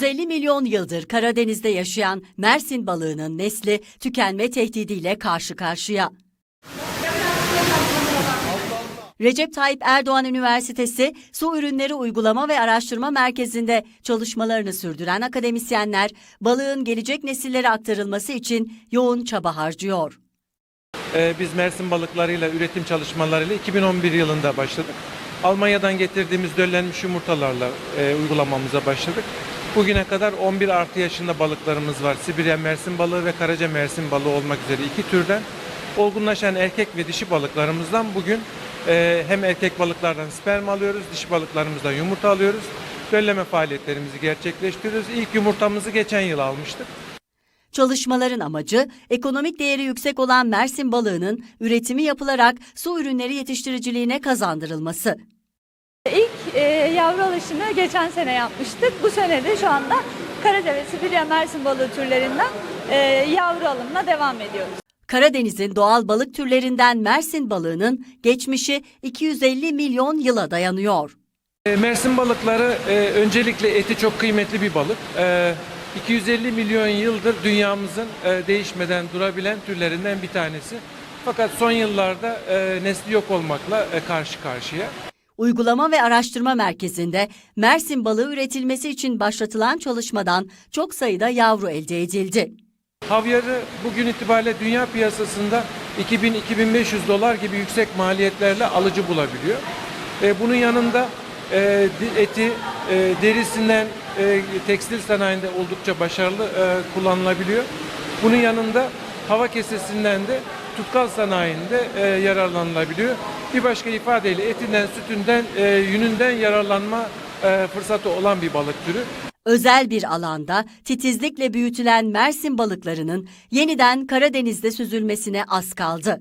250 milyon yıldır Karadeniz'de yaşayan Mersin balığının nesli tükenme tehdidiyle karşı karşıya. Recep Tayyip Erdoğan Üniversitesi Su Ürünleri Uygulama ve Araştırma Merkezi'nde çalışmalarını sürdüren akademisyenler balığın gelecek nesillere aktarılması için yoğun çaba harcıyor. Ee, Biz Mersin balıklarıyla üretim çalışmalarıyla 2011 yılında başladık. Almanya'dan getirdiğimiz döllenmiş yumurtalarla e, uygulamamıza başladık. Bugüne kadar 11 artı yaşında balıklarımız var. Sibirya Mersin balığı ve Karaca Mersin balığı olmak üzere iki türden. Olgunlaşan erkek ve dişi balıklarımızdan bugün e, hem erkek balıklardan sperm alıyoruz, dişi balıklarımızdan yumurta alıyoruz. Dölleme faaliyetlerimizi gerçekleştiriyoruz. İlk yumurtamızı geçen yıl almıştık. Çalışmaların amacı ekonomik değeri yüksek olan Mersin balığının üretimi yapılarak su ürünleri yetiştiriciliğine kazandırılması. İlk e, yavru alışını geçen sene yapmıştık. Bu sene de şu anda Karate ve Sibirya Mersin balığı türlerinden e, yavru alımına devam ediyoruz. Karadeniz'in doğal balık türlerinden Mersin balığının geçmişi 250 milyon yıla dayanıyor. E, Mersin balıkları e, öncelikle eti çok kıymetli bir balık. E, 250 milyon yıldır dünyamızın e, değişmeden durabilen türlerinden bir tanesi. Fakat son yıllarda e, nesli yok olmakla e, karşı karşıya. Uygulama ve Araştırma Merkezi'nde Mersin balığı üretilmesi için başlatılan çalışmadan çok sayıda yavru elde edildi. Havyarı bugün itibariyle dünya piyasasında 2000-2500 dolar gibi yüksek maliyetlerle alıcı bulabiliyor. E, bunun yanında e, eti e, derisinden tekstil sanayinde oldukça başarılı kullanılabiliyor. Bunun yanında hava kesesinden de tutkal sanayinde e, yararlanılabiliyor. Bir başka ifadeyle etinden, sütünden, e, yününden yararlanma e, fırsatı olan bir balık türü. Özel bir alanda titizlikle büyütülen Mersin balıklarının yeniden Karadeniz'de süzülmesine az kaldı.